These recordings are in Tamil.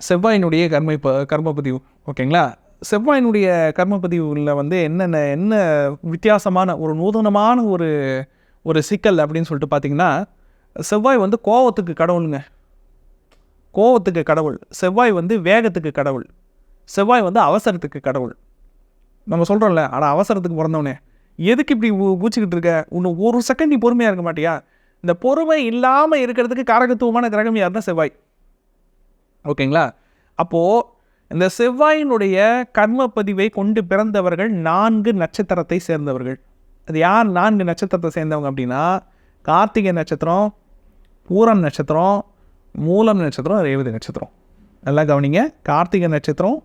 செவ்வாயினுடைய கர்ம இப்போ கர்மபதிவு ஓகேங்களா? செவ்வாயினுடைய கர்மபதிவில் வந்து என்னென்ன என்ன வித்தியாசமான ஒரு நூதனமான ஒரு ஒரு சிக்கல் அப்படின்னு சொல்லிட்டு பார்த்தீங்கன்னா செவ்வாய் வந்து கோவத்துக்கு கடவுளுங்க. கோவத்துக்கு கடவுள். செவ்வாய் வந்து வேகத்துக்கு கடவுள். செவ்வாய் வந்து அவசரத்துக்கு கடவுள். நம்ம சொல்கிறோம்ல ஆனால் அவசரத்துக்கு பிறந்தவனே. எதுக்கு இப்படி பூச்சிக்கிட்டு இருக்க? இன்னும் ஒரு செகண்ட் நீ பொறுமையாக இருக்க மாட்டியா? இந்த பொறுமை இல்லாமல் இருக்கிறதுக்கு காரகத்துவமான கிரகம் யாருன்னா செவ்வாய். ஓகேங்களா? அப்போது இந்த செவ்வாயினுடைய கர்ம பதிவை கொண்டு பிறந்தவர்கள் நான்கு நட்சத்திரத்தை சேர்ந்தவர்கள். அது யார் நான்கு நட்சத்திரத்தை சேர்ந்தவங்க அப்படின்னா கார்த்திகை நட்சத்திரம் பூரம் நட்சத்திரம் மூலம் நட்சத்திரம் ரேவதி நட்சத்திரம். நல்லா கவனிங்க. கார்த்திகை நட்சத்திரம்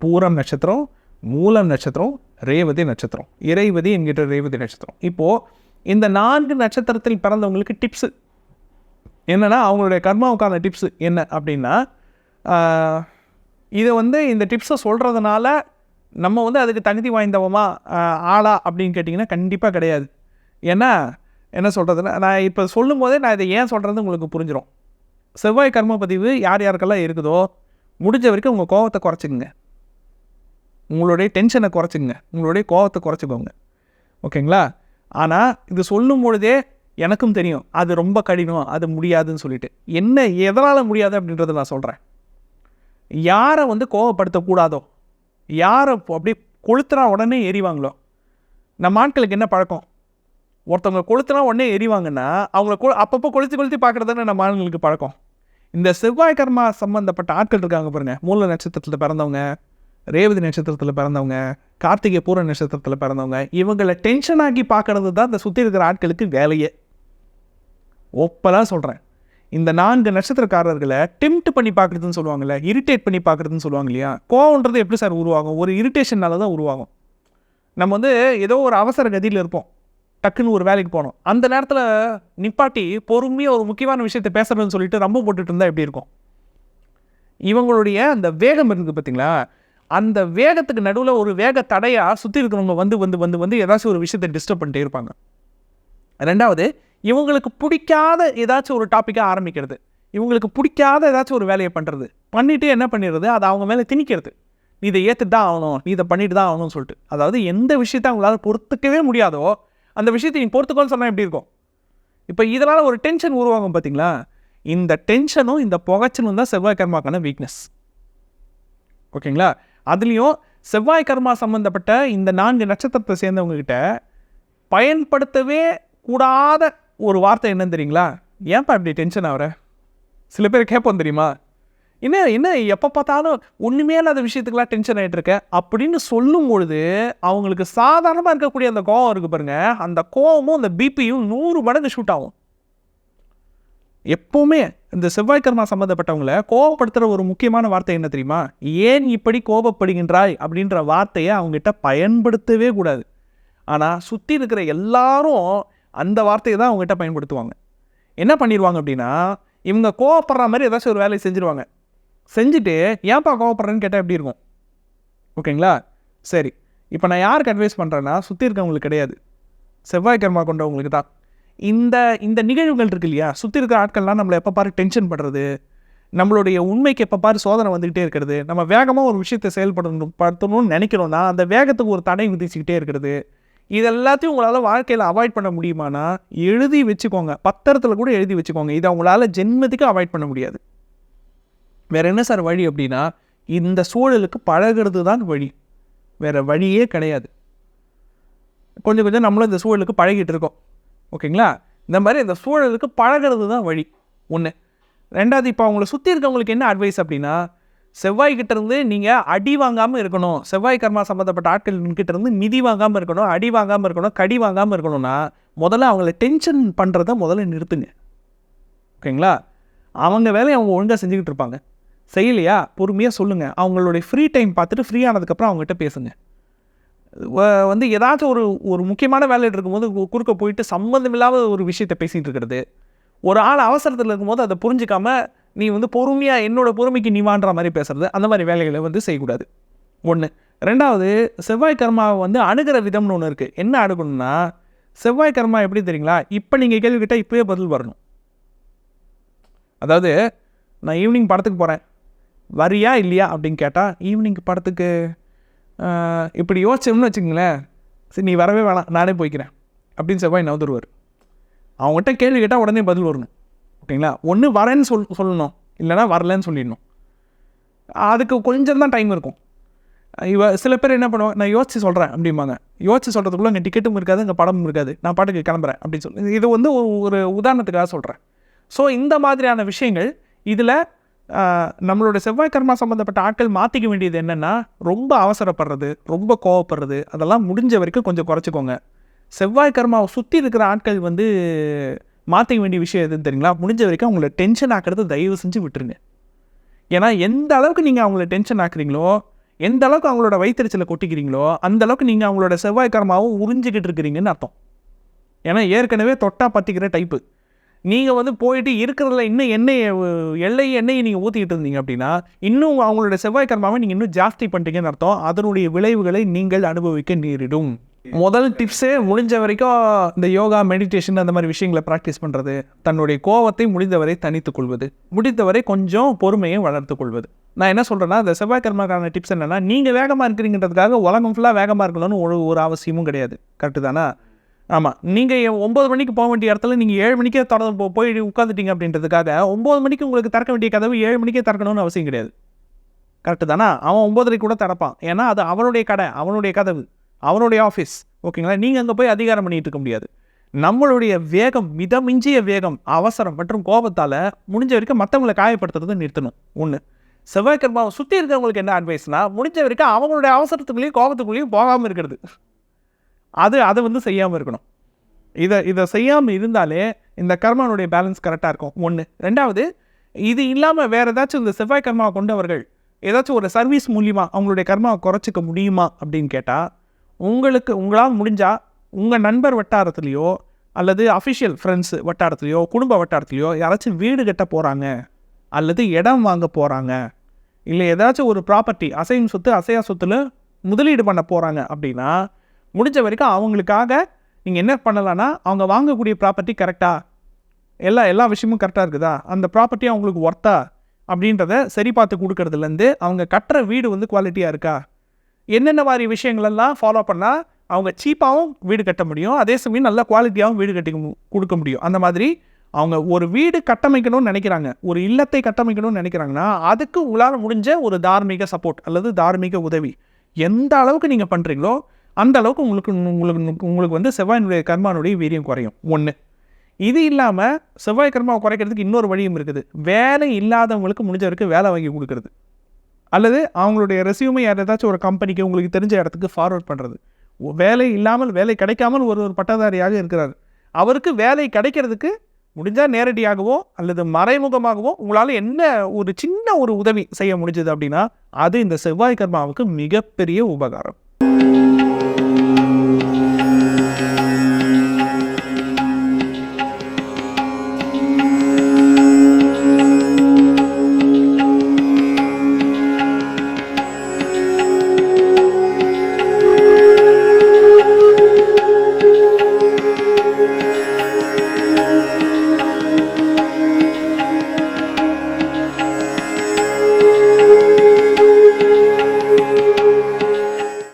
பூரம் நட்சத்திரம் மூலம் நட்சத்திரம் ரேவதி நட்சத்திரம். இறைவதி என்கிற ரேவதி நட்சத்திரம். இப்போது இந்த நான்கு நட்சத்திரத்தில் பிறந்தவங்களுக்கு டிப்ஸு என்னன்னா அவங்களுடைய கர்மாவுக்கான டிப்ஸு என்ன அப்படின்னா இதை வந்து இந்த டிப்ஸை சொல்கிறதுனால நம்ம வந்து அதுக்கு தகுதி வாய்ந்தவமா ஆளா அப்படின்னு கேட்டிங்கன்னா கண்டிப்பாக கிடையாது. ஏன்னா என்ன சொல்கிறதுன்னா நான் இப்போ சொல்லும் போதே நான் இதை ஏன் சொல்கிறது உங்களுக்கு புரிஞ்சிடும் செவ்வாய் கர்ம பதிவு யார் யாருக்கெல்லாம் இருக்குதோ முடிஞ்ச வரைக்கும் உங்கள் கோவத்தை குறைச்சிக்கங்க. உங்களுடைய டென்ஷனை குறைச்சிக்கங்க. உங்களுடைய கோவத்தை குறைச்சிக்கோங்க. ஓகேங்களா? ஆனால் இது சொல்லும் பொழுதே எனக்கும் தெரியும். அது ரொம்ப கடினம் அது முடியாதுன்னு சொல்லிட்டு. என்ன எதனால் முடியாது அப்படின்றத நான் சொல்கிறேன் யாரை வந்து கோவப்படுத்தக்கூடாதோ யாரை அப்படியே கொளுத்துனா உடனே எரிவாங்களோ? நம்ம ஆட்களுக்கு என்ன பழக்கம்? ஒருத்தவங்க கொளுத்துனா உடனே எரிவாங்கன்னா அவங்கள கொ அப்பப்போ கொளுத்தி கொளுத்தி பார்க்குறது நம்ம ஆண்களுக்கு பழக்கம். இந்த செவ்வாய் கர்மா சம்மந்தப்பட்ட ஆட்கள் இருக்காங்க பாருங்கள் மூல நட்சத்திரத்தில் பிறந்தவங்க ரேவதி நட்சத்திரத்தில் பிறந்தவங்க கார்த்திகை பூர நட்சத்திரத்தில் பிறந்தவங்க இவங்களை டென்ஷன் ஆக்கி தான் இந்த சுற்றி இருக்கிற ஆட்களுக்கு வேலையே. ஒப்பலாக சொல்கிறேன் இந்த நான்கு நட்சத்திரக்காரர்களை டெம்ட் பண்ணி பார்க்குறதுன்னு சொல்லுவாங்கல்ல இரிட்டேட் பண்ணி பார்க்குறதுன்னு சொல்லுவாங்க இல்லையா? கோவன்றது எப்படி சார் உருவாகும்? ஒரு இரிட்டேஷனால தான் உருவாகும். நம்ம வந்து ஏதோ ஒரு அவசர கதியில் இருப்போம். டக்குன்னு ஒரு வேலைக்கு போனோம். அந்த நேரத்தில் நிப்பாட்டி பொறுமையாக ஒரு முக்கியமான விஷயத்தை பேசுறதுன்னு சொல்லிட்டு ரொம்ப போட்டுட்டு இருந்தால் எப்படி இருக்கும்? இவங்களுடைய அந்த வேகம் இருக்குது பார்த்தீங்களா அந்த வேகத்துக்கு நடுவில் ஒரு வேக தடையாக சுற்றி இருக்கிறவங்க வந்து வந்து வந்து வந்து ஏதாச்சும் ஒரு விஷயத்தை டிஸ்டர்ப் பண்ணிட்டே இருப்பாங்க. ரெண்டாவது இவங்களுக்கு பிடிக்காத ஏதாச்சும் ஒரு டாப்பிக்காக ஆரம்பிக்கிறது. இவங்களுக்கு பிடிக்காத ஏதாச்சும் ஒரு வேலையை பண்ணுறது பண்ணிவிட்டு என்ன பண்ணிடுறது? அதை அவங்க மேலே திணிக்கிறது. நீ இதை ஏற்றுட்டு தான் ஆகணும். நீ இதை பண்ணிட்டு தான் ஆகணும்னு சொல்லிட்டு. அதாவது எந்த விஷயத்தை அவங்களால பொறுத்துக்கவே முடியாதோ அந்த விஷயத்தை நீ பொறுத்துக்கோன்னு சொன்னால் எப்படி இருக்கும்? இப்போ இதனால் ஒரு டென்ஷன் உருவாகும் பார்த்தீங்களா இந்த டென்ஷனும் இந்த புகைச்சலும் தான் செவ்வாய் கர்மாக்கான வீக்னஸ் ஓகேங்களா? அதுலேயும் செவ்வாய் கர்மா சம்மந்தப்பட்ட இந்த நான்கு நட்சத்திரத்தை சேர்ந்தவங்கக்கிட்ட பயன்படுத்தவே கூடாத ஒரு வார்த்தை என்னன்னு தெரியுங்களா? ஏன்ப்பா இப்படி டென்ஷன் ஆகுற சில பேர் கேட்போம் தெரியுமா? என்ன என்ன எப்போ பார்த்தாலும் ஒன்றுமே இல்லாத விஷயத்துக்கெல்லாம் டென்ஷன் ஆகிட்டு இருக்க? அப்படின்னு சொல்லும் பொழுது அவங்களுக்கு சாதாரணமாக இருக்கக்கூடிய அந்த கோவம் இருக்குது பாருங்க. அந்த கோவமும் அந்த பிபியும் நூறு மடங்கு ஷூட் ஆகும். எப்போவுமே இந்த செவ்வாய் கர்மா சம்மந்தப்பட்டவங்களை கோவப்படுத்துகிற ஒரு முக்கியமான வார்த்தை என்ன தெரியுமா? ஏன் இப்படி கோபப்படுகின்றாய் அப்படின்ற வார்த்தையை அவங்ககிட்ட பயன்படுத்தவே கூடாது. ஆனால் சுற்றி இருக்கிற எல்லாரும் அந்த வார்த்தையை தான் அவங்ககிட்ட பயன்படுத்துவாங்க. என்ன பண்ணிடுவாங்க அப்படின்னா இவங்க கோவப்படுற மாதிரி ஏதாச்சும் ஒரு வேலையை செஞ்சுருவாங்க. செஞ்சுட்டு ஏன்ப்பா கோவப்படுறேன்னு கேட்டால் எப்படி இருக்கும்? ஓகேங்களா? சரி. இப்போ நான் யாருக்கு அட்வைஸ் பண்ணுறேன்னா சுற்றி இருக்கவங்களுக்கு கிடையாது. செவ்வாய் கர்மா கொண்டவங்களுக்கு தான். இந்த இந்த நிகழ்வுகள் இருக்கு இல்லையா? சுற்றி இருக்கிற ஆட்கள்லாம் நம்மளை எப்போ பாரு டென்ஷன் பண்ணுறது நம்மளுடைய உண்மைக்கு எப்போ பாரு சோதனை வந்துக்கிட்டே இருக்கிறது நம்ம வேகமாக ஒரு விஷயத்தை செயல்படணும் படுத்தணும்னு நினைக்கிறோன்னா அந்த வேகத்துக்கு ஒரு தடை விதிச்சுக்கிட்டே இருக்கிறது. இது எல்லாத்தையும் உங்களால் வாழ்க்கையில் அவாய்ட் பண்ண முடியுமானா எழுதி வச்சுக்கோங்க. பத்திரத்தில் கூட எழுதி வச்சுக்கோங்க. இதை உங்களால் ஜென்மத்துக்கு அவாய்ட் பண்ண முடியாது. வேறு என்ன சார் வழி அப்படின்னா இந்த சூழலுக்கு பழகிறது தான் வழி. வேற வழியே கிடையாது. கொஞ்சம் கொஞ்சம் நம்மளும் இந்த சூழலுக்கு பழகிட்டு இருக்கோம். ஓகேங்களா? இந்த மாதிரி இந்த சூழலுக்கு பழகிறது தான் வழி. ஒன்று ரெண்டாவது இப்போ அவங்கள சுற்றி இருக்கவங்களுக்கு என்ன அட்வைஸ் அப்படின்னா செவ்வாய் இருந்து நீங்கள் அடி வாங்காமல் இருக்கணும். செவ்வாய் கர்மா சம்மந்தப்பட்ட ஆட்கள் கிட்ட இருந்து வாங்காமல் இருக்கணும் அடி வாங்காமல் இருக்கணும் கடி வாங்காமல் இருக்கணும்னா முதல்ல அவங்கள டென்ஷன் பண்ணுறத முதல்ல நிறுத்துங்க. ஓகேங்களா? அவங்க வேலையை அவங்க ஒழுங்காக செஞ்சுக்கிட்டு இருப்பாங்க. செய்யலையா? பொறுமையாக சொல்லுங்கள் அவங்களுடைய ஃப்ரீ டைம் பார்த்துட்டு ஃப்ரீ ஆனதுக்கப்புறம் அவங்ககிட்ட பேசுங்க. வந்து ஏதாச்சும் ஒரு ஒரு முக்கியமான வேலையில் இருக்கும்போது கு- குறுக்க போயிட்டு சம்மந்தமில்லாத ஒரு விஷயத்தை பேசிகிட்டு இருக்கிறது. ஒரு ஆள் அவசரத்தில் இருக்கும்போது அதை புரிஞ்சிக்காமல் நீ வந்து பொறுமையாக என்னோட பொறுமைக்கு நீ வான்ற மாதிரி பேசுகிறது அந்த மாதிரி வேலைகளை வந்து செய்யக்கூடாது. ஒன்று ரெண்டாவது செவ்வாய் கர்மாவை வந்து அணுகிற விதம்னு ஒன்று இருக்குது என்ன அணுகணும்னா செவ்வாய் கர்மா எப்படி தெரியுங்களா? இப்போ நீங்கள் கேள்வி கேட்டால் இப்போயே பதில் வரணும். அதாவது நான் ஈவினிங் படத்துக்கு போகிறேன் வரியா இல்லையா அப்படின்னு கேட்டால் ஈவினிங் படத்துக்கு இப்படி யோசிச்சோம்னு வச்சுக்கங்களேன். சரி நீ வரவே வேணாம். நானே போய்க்கிறேன். அப்படின்னு செவ்வாய் நவந்துருவார். அவங்ககிட்ட கேள்வி கேட்டால் உடனே பதில் வரணும். ஓகேங்களா? ஒன்று வரேன்னு சொல் சொல்லணும். இல்லைன்னா வரலன்னு சொல்லிடணும். அதுக்கு கொஞ்சம் தான் டைம் இருக்கும். இவ சில பேர் என்ன பண்ணுவாங்க நான் யோசிச்சு சொல்கிறேன் அப்படிம்பாங்க. யோசிச்சு சொல்கிறதுக்குள்ளே அங்கே டிக்கெட்டும் இருக்காது இங்கே படமும் இருக்காது. நான் பாட்டுக்கு கிளம்புறேன் அப்படின்னு சொல்லி இது வந்து ஒரு உதாரணத்துக்காக சொல்கிறேன் ஸோ இந்த மாதிரியான விஷயங்கள் இதில் நம்மளோட செவ்வாய் கர்மா சம்மந்தப்பட்ட ஆட்கள் மாற்றிக்க வேண்டியது என்னென்னா ரொம்ப அவசரப்படுறது ரொம்ப கோவப்படுறது அதெல்லாம் முடிஞ்ச வரைக்கும் கொஞ்சம் குறைச்சிக்கோங்க. செவ்வாய் கர்மாவை சுற்றி இருக்கிற ஆட்கள் வந்து மாற்றிக்க வேண்டிய விஷயம் எதுன்னு தெரியுங்களா? முடிஞ்ச வரைக்கும் அவங்கள டென்ஷன் ஆக்குறது தயவு செஞ்சு விட்டுருங்க. ஏன்னா எந்த அளவுக்கு நீங்கள் அவங்கள டென்ஷன் ஆக்குறீங்களோ எந்த அளவுக்கு அவங்களோட வயிற்றுச்சலை கொட்டிக்கிறீங்களோ அந்த அளவுக்கு நீங்கள் அவங்களோட செவ்வாய் உறிஞ்சிக்கிட்டு இருக்கிறீங்கன்னு அர்த்தம். ஏன்னா ஏற்கனவே தொட்டா பற்றிக்கிற டைப்பு நீங்கள் வந்து போயிட்டு இருக்கிறதுல இன்னும் எண்ணெயை எல்லையை எல்லை எண்ணெயை நீங்கள் ஊற்றிக்கிட்டு இருந்தீங்க அப்படின்னா இன்னும் அவங்களோட செவ்வாய் கர்மாவை நீங்கள் இன்னும் ஜாஸ்தி பண்ணிட்டீங்கன்னு அர்த்தம். அதனுடைய விளைவுகளை நீங்கள் அனுபவிக்க நேரிடும். முதல் டிப்ஸே முடிஞ்ச வரைக்கும் இந்த யோகா மெடிடேஷன் அந்த மாதிரி விஷயங்களை ப்ராக்டிஸ் பண்ணுறது தன்னுடைய கோவத்தை முடிந்தவரை தனித்துக்கொள்வது முடிந்தவரை கொஞ்சம் பொறுமையை வளர்த்துக் கொள்வது. நான் என்ன சொல்கிறேன்னா இந்த செவ்வாய் டிப்ஸ் என்னென்னா நீங்கள் வேகமாக இருக்கிறீங்கன்றதுக்காக உலகம் ஃபுல்லாக வேகமாக இருக்கணும்னு ஒரு ஒரு அவசியமும் கிடையாது. கரெக்டு தானே? ஆமாம் நீங்கள் ஒம்பது மணிக்கு போக வேண்டிய இடத்துல நீங்கள் ஏழு மணிக்கே தொடர்ந்து போய் உட்காந்துட்டீங்க அப்படின்றதுக்காக ஒம்பது மணிக்கு உங்களுக்கு திறக்க வேண்டிய கதவு ஏழு மணிக்கே திறக்கணும்னு அவசியம் கிடையாது. கரெக்டு தானே? அவன் ஒம்பதரை கூட திறப்பான். ஏன்னா அது அவனுடைய கடை அவனுடைய கதவு. அவனுடைய ஆஃபீஸ் ஓகேங்களா நீங்கள் அங்கே போய் அதிகாரம் பண்ணிட்டு இருக்க முடியாது. நம்மளுடைய வேகம் மிதமிஞ்சிய வேகம் அவசரம் மற்றும் கோபத்தால் முடிஞ்ச வரைக்கும் மற்றவங்களை காயப்படுத்துறதை நிறுத்தணும். ஒன்று செவ்வாய் கர்மாவை சுற்றி இருக்கிறவங்களுக்கு என்ன அட்வைஸ்னால் முடிஞ்ச வரைக்கும் அவங்களுடைய அவசரத்துக்குள்ளேயும் கோபத்துக்குள்ளேயும் போகாமல் இருக்கிறது. அது அதை வந்து செய்யாமல் இருக்கணும். இதை இதை செய்யாமல் இருந்தாலே இந்த கர்மானுடைய பேலன்ஸ் கரெக்டாக இருக்கும். ஒன்று ரெண்டாவது இது இல்லாமல் வேறு ஏதாச்சும் இந்த செவ்வாய் கர்மாவை கொண்டவர்கள் ஏதாச்சும் ஒரு சர்வீஸ் மூலியமாக அவங்களுடைய கர்மாவை குறைச்சிக்க முடியுமா அப்படின்னு கேட்டால் உங்களுக்கு உங்களால் முடிஞ்சால் உங்கள் நண்பர் வட்டாரத்துலேயோ அல்லது அஃபிஷியல் ஃப்ரெண்ட்ஸு வட்டாரத்துலேயோ குடும்ப வட்டாரத்துலேயோ யாராச்சும் வீடு கட்ட போகிறாங்க அல்லது இடம் வாங்க போகிறாங்க இல்லை ஏதாச்சும் ஒரு ப்ராப்பர்ட்டி அசையும் சொத்து அசையா சொத்துல முதலீடு பண்ண போகிறாங்க அப்படின்னா முடிஞ்ச வரைக்கும் அவங்களுக்காக நீங்கள் என்ன பண்ணலான்னா அவங்க வாங்கக்கூடிய ப்ராப்பர்ட்டி கரெக்டாக எல்லா எல்லா விஷயமும் கரெக்டாக இருக்குதா? அந்த ப்ராப்பர்ட்டி அவங்களுக்கு ஒர்த்தா அப்படின்றத சரி பார்த்து கொடுக்கறதுலேருந்து அவங்க கட்டுற வீடு வந்து குவாலிட்டியாக இருக்கா? என்னென்ன மாதிரி விஷயங்களெல்லாம் ஃபாலோ பண்ணால் அவங்க சீப்பாகவும் வீடு கட்ட முடியும் அதே சமயம் நல்ல குவாலிட்டியாகவும் வீடு கட்டி கொடுக்க முடியும். அந்த மாதிரி அவங்க ஒரு வீடு கட்டமைக்கணும்னு நினைக்கிறாங்க ஒரு இல்லத்தை கட்டமைக்கணும்னு நினைக்கிறாங்கன்னா அதுக்கு உங்களால் முடிஞ்ச ஒரு தார்மீக சப்போர்ட் அல்லது தார்மீக உதவி எந்த அளவுக்கு நீங்கள் பண்ணுறீங்களோ அந்த அளவுக்கு உங்களுக்கு உங்களுக்கு உங்களுக்கு வந்து செவ்வாயினுடைய கர்மானுடைய வீரியம் குறையும். ஒன்று இது இல்லாமல் செவ்வாய் கர்மாவை குறைக்கிறதுக்கு இன்னொரு வழியும் இருக்குது. வேலை இல்லாதவங்களுக்கு முடிஞ்ச வரைக்கும் வேலை வாங்கி கொடுக்குறது. அல்லது அவங்களுடைய ரெசியூமை யார் ஏதாச்சும் ஒரு கம்பெனிக்கு உங்களுக்கு தெரிஞ்ச இடத்துக்கு ஃபார்வர்ட் பண்ணுறது வேலை இல்லாமல் வேலை கிடைக்காமல் ஒரு ஒரு பட்டதாரியாக இருக்கிறார். அவருக்கு வேலை கிடைக்கிறதுக்கு முடிஞ்சால் நேரடியாகவோ அல்லது மறைமுகமாகவோ உங்களால் என்ன ஒரு சின்ன ஒரு உதவி செய்ய முடிஞ்சது அப்படின்னா அது இந்த செவ்வாய் கர்மாவுக்கு மிகப்பெரிய உபகாரம்.